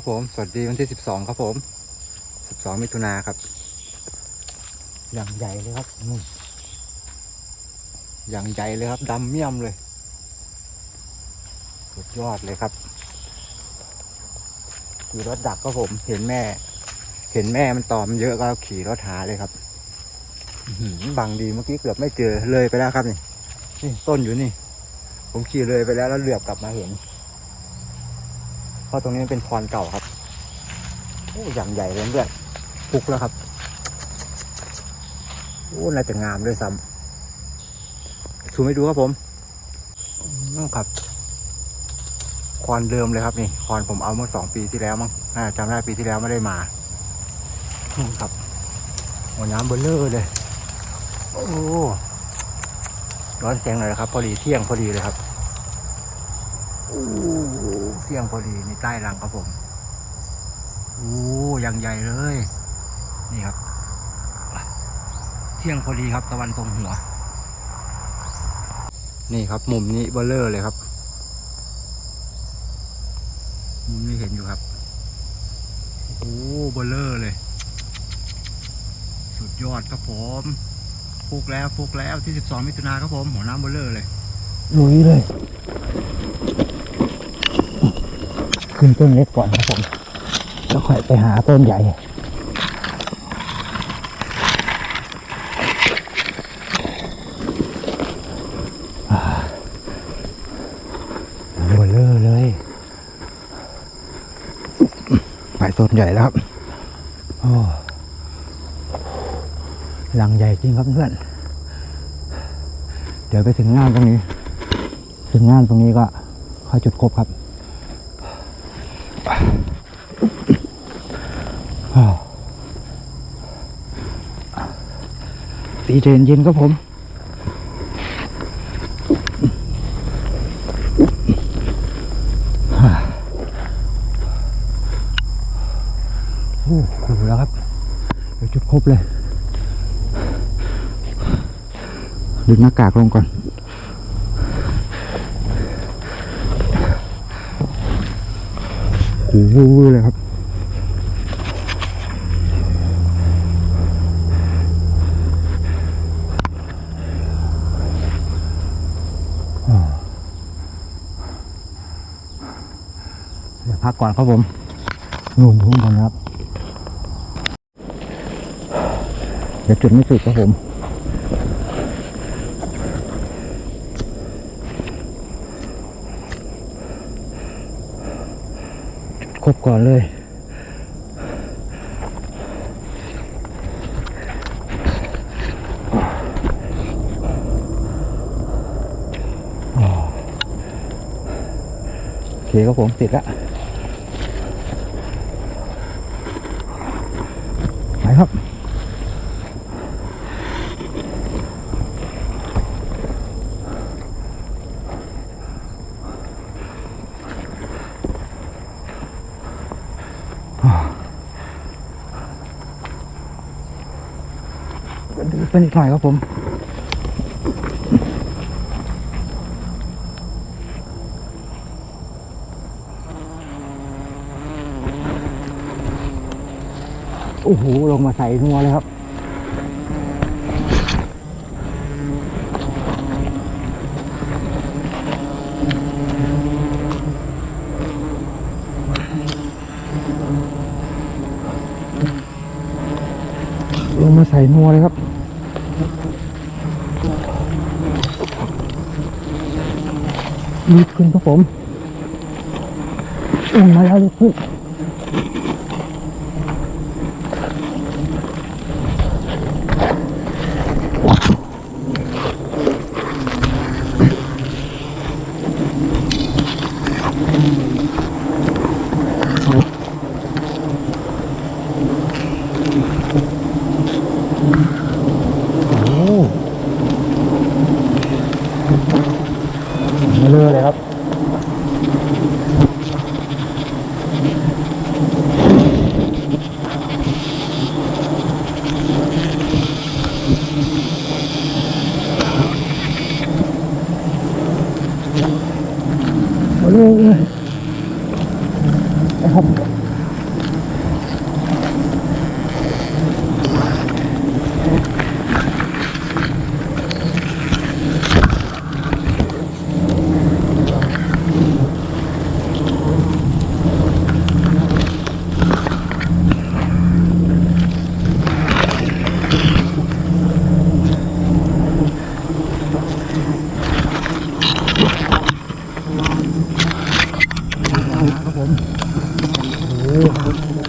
ครับผม สวัสดีวันที่สิบสองครับผม สิบสองมิถุนาครับ อย่างใหญ่เลยครับนู่นอย่างใหญ่เลยครับดำเมี่ยมเลย สุดยอดเลยครับขี่รถดักก็ผม เห็นแม่ เห็นแม่มันตอมเยอะก็ขี่รถหาเลยครับอื้อหือบังดีเมื่อกี้เกือบไม่เจอเลยไปแล้วครับนี่นี่ต้นอยู่นี่ ผมขี่เลยไปแล้วแล้วเหลือบกลับมาเห็น เพราะตรงนี้มันเป็นพรเก่าครับโอ้อย่างใหญ่เลยเพื่อนปุกแล้วครับโอ้น่าจะงามด้วยซ้ำซูมให้ดูครับผมอืมครับคอนเดิมเลยครับนี่คอนผมเอาเมื่อสองปีที่แล้วมั้งจำได้ปีที่แล้วไม่ได้มาอืมครับหัวน้ำเบลเลอร์เลย โอ้ร้อนแสงหน่อยครับ พอดีเที่ยงพอดีเลยครับโอ้ เสียงพอดีในใต้รังครับผมโอ้ยังใหญ่เลย นี่ครับ เที่ยงพอดีครับตะวันตรงหัว นี่ครับ มุมนี้เบลเลอร์เลยครับ มุมนี้เห็นอยู่ครับโอ้เบลเลอร์เลย สุดยอดครับผมฟุกแล้วฟุกแล้วที่ 12 มิถุนาครับผม หัวน้ำเบลเลอร์เลยลุยเลย ขึ้นต้นเล็กก่อนครับผมแล้วค่อยไปหาต้นใหญ่อ่าเบลเลอร์เลย ไปต้นใหญ่แล้วครับโอ้หลังใหญ่จริงครับเพื่อน เดี๋ยวไปถึงงานตรงนี้ ถึงงานตรงนี้ก็ค่อยจุดครบครับ อ้าว ตีเย็นเย็นครับผม โอ้โหแล้วครับ เดี๋ยวจุดครบเลยดึงหน้ากากลงก่อน โอ้โหเลยครับ อ่าเดี๋ยวพั กก่อนครับผมรวมพุ่งก่อนนะครับ เดี๋ยวจุดไม่สุดครับผมครบก่อนเลยโอเคครับผมติดแล้ว ดูเป็นอีกหน่อยครับผมโอ้โหลงมาใส่นัวเลยครับ ลงมาใส่นัวเลยครับ ดีขึ้นครับผมลงมาแล้วรีขึ้น ครับผมโอ้โห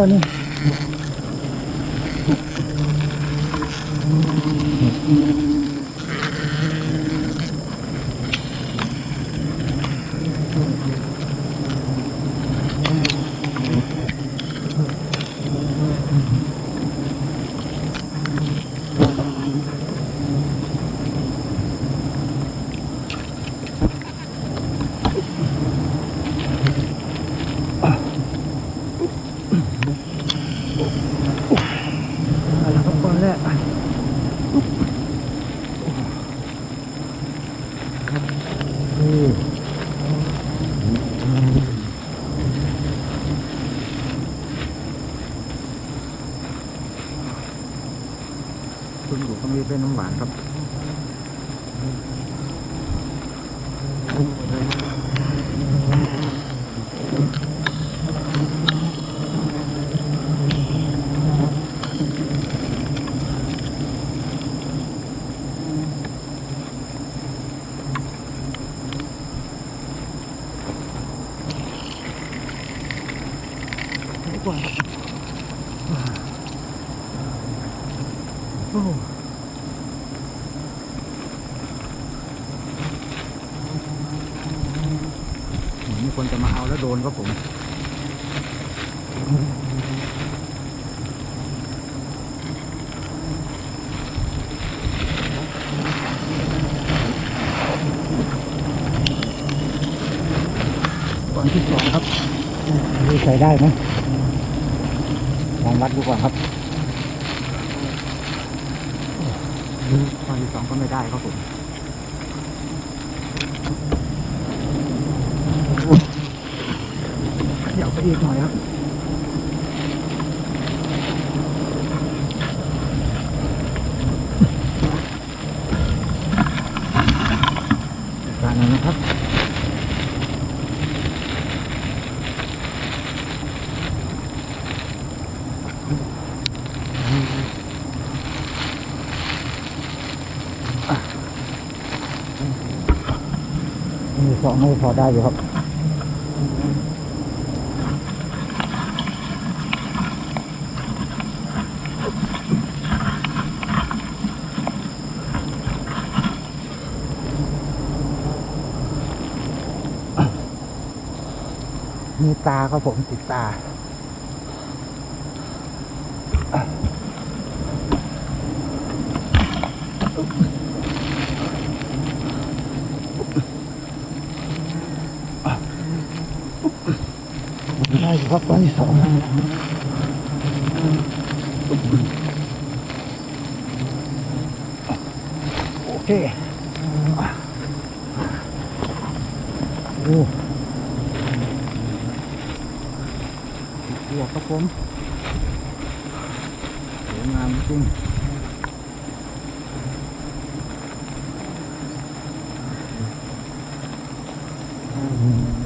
Antonio. ดูใส่ได้ไหมลองวัดดูก่อนครับตอนที่สองก็ไม่ได้ครับผมเดี๋ยวไปอีกหน่อยครับ มีสองไม่พอได้อยู่ครับมีตาครับผมติดตา ได้อยู่ครับตอนที่สองโอเคโอ้ตัวครับผมสวยงามจริงอืม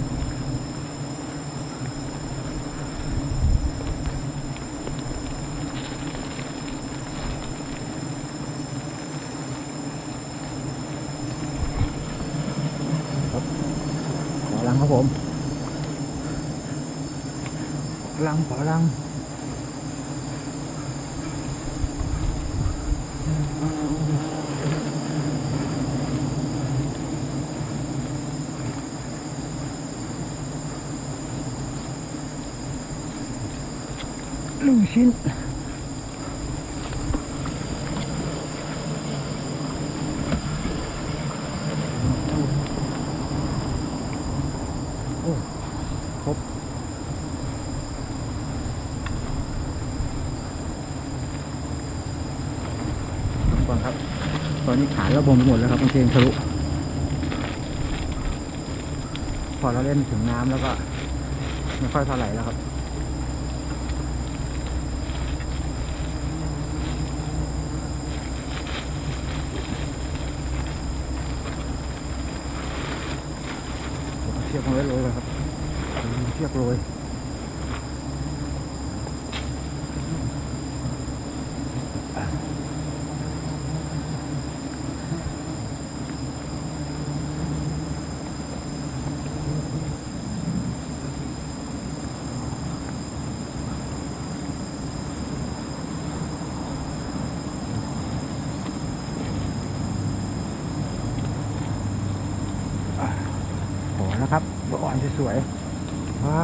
ขอลัง ครับผมขอลังขอลังหนึ่งชิ้น โอ้ครบก่อนครับ ตอนนี้ขาระบมไปหมดแล้วครับกางเกงทะลุพอเราเล่นถึงน้ำแล้วก็ไม่ค่อยเท่าไหร่แล้วครับเชือกมาไว้เลยครับเชือกโรยโหนะครับตั วอ่อนสวยๆว้า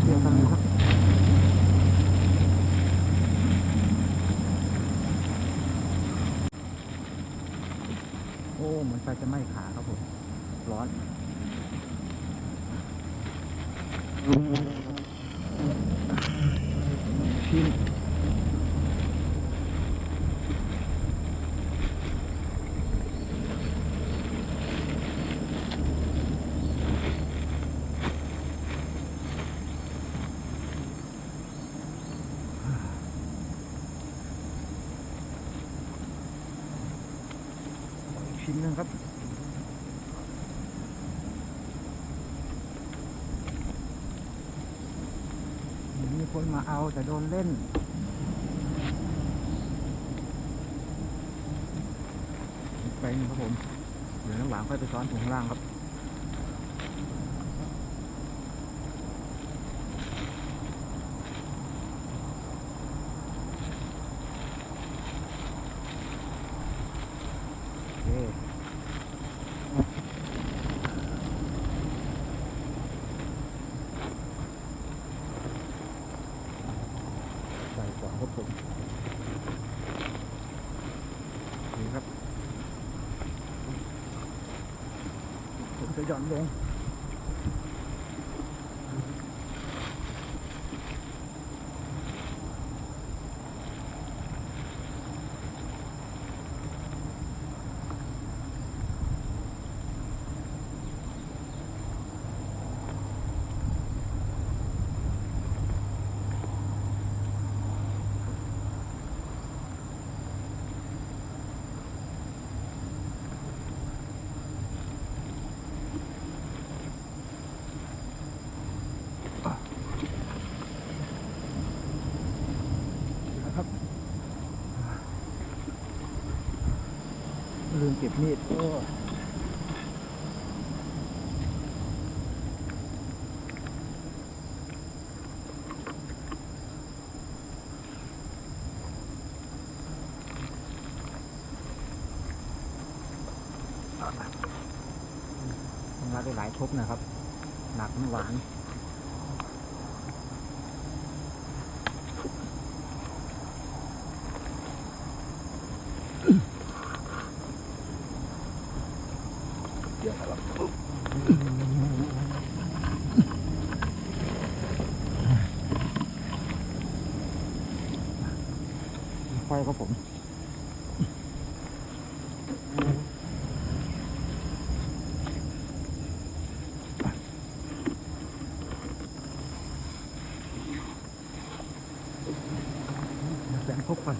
เชือกกันเลยครับโอ้เหมือนไฟจะไหม้ขาครับผม ร้อน ชิ้นอีกชิ้นหนึ่งครับ มี คนมาเอาแต่โดนเล่น ไปหนึ่งครับผม เดี๋ยวน้ำหวานค่อยไปซ้อนถุงข้างล่างครับ โอเค ใส่ก่อนครับผมนี่ครับ ผม ลืมเก็บมีดโอ้ต้องรับได้หลายทบนะครับ หนักหวาน เดี๋ยวครับ ควายครับผม แสงพกก่อน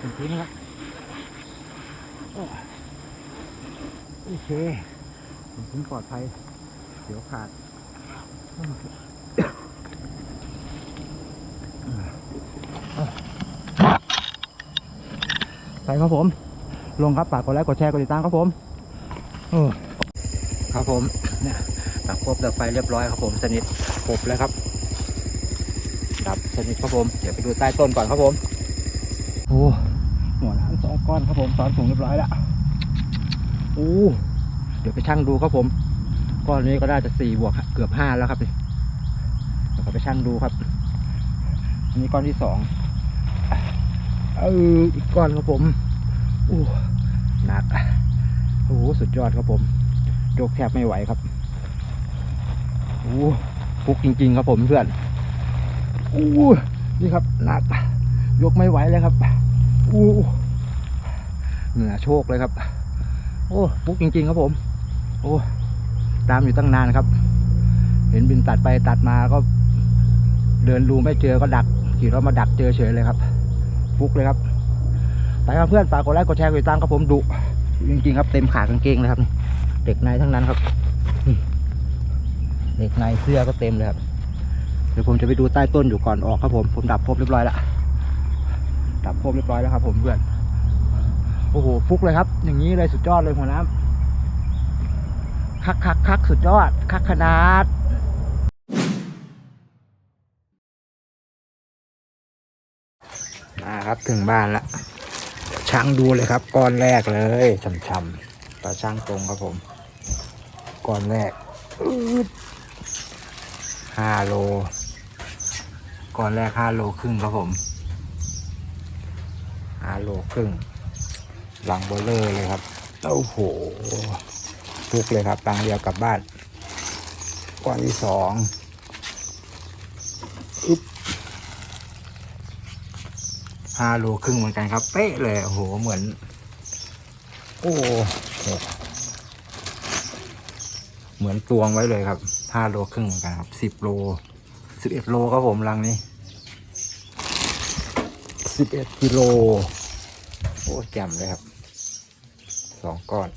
ถึงพื้นแล้วโอเคถึงพื้นปลอดภัยเดี๋ยวขาดไปครับผม ลงครับฝากกดไลค์กดแชร์กดติดตามครับผมเออครับผมเนี่ยตักครบดับไฟเรียบร้อยครับผมสนิทครบแล้วครับดับสนิทครับผม เดี๋ยวไปดูใต้ต้นก่อนครับผม โอ้หัวน้ำสอง ก้อนผมตอนสูงเรียบร้อยแล้วโอ้เดี๋ยวไปชั่งดูครับผมก้อนนี้ก็น่าจะสี่บวกเกือบห้าแล้วครับเดี๋ยวไปชั่งดูครับอันนี้ก้อนที่สองเอออีกก้อนครับผมโอ้หนักโอ้โหสุดยอดครับผมยกแทบไม่ไหวครับโอ้ฟุกจริง ๆ ครับผมเพื่อนโอ้นี่ครับหนักยกไม่ไหวเลยครับโอ้ เหงื่อโชกเลยครับ โอ้ฟุกจริง ๆ ครับผม โอ้ตามอยู่ตั้งนานครับ เห็นบินตัดไปตัดมาก็เดินรูไม่เจอก็ดักขี่รถมาดักเจอเฉยเลยครับฟุกเลยครับไปครับเพื่อนฝากกดไลค์กดแชร์กดติดตามครับผมดุจริงๆครับเต็มขากางเกงเลยครับ เด็กในทั้งนั้นครับเด็กในเสื้อก็เต็มเลยครับเดี๋ยวผมจะไปดูใต้ต้นอยู่ก่อนออกครับผมผมดับครบเรียบร้อยแล้วดับครบเรียบร้อยแล้วครับผมเพื่อน โอ้โหฟุกเลยครับ อย่างนี้เลยสุดยอดเลยหัวน้ำคักคักคักสุดยอด คักขนาดมาครับถึงบ้านละช่างดูเลยครับก้อนแรกเลยช่ำๆตาช่างตรงครับผมก้อนแรกห้าโลก้อนแรกห้าโลครึ่งครับผมห้าโลครึ่ง หลังเบลเลอร์เลยครับโอ้โหฟุกเลยครับตังเดียวกลับบ้านก้อนที่สองอึ๊บห้าโลครึ่งเหมือนกันครับ เป๊ะเลยโอ้โหเหมือน โอ้โหเหมือนตวงไว้เลยครับห้าโลครึ่งเหมือนกันครับสิบโลสิบเอ็ดโลครับผมรังนี้สิบเอ็ดกิโลโอ้แจ่มเลยครับ สองก้อน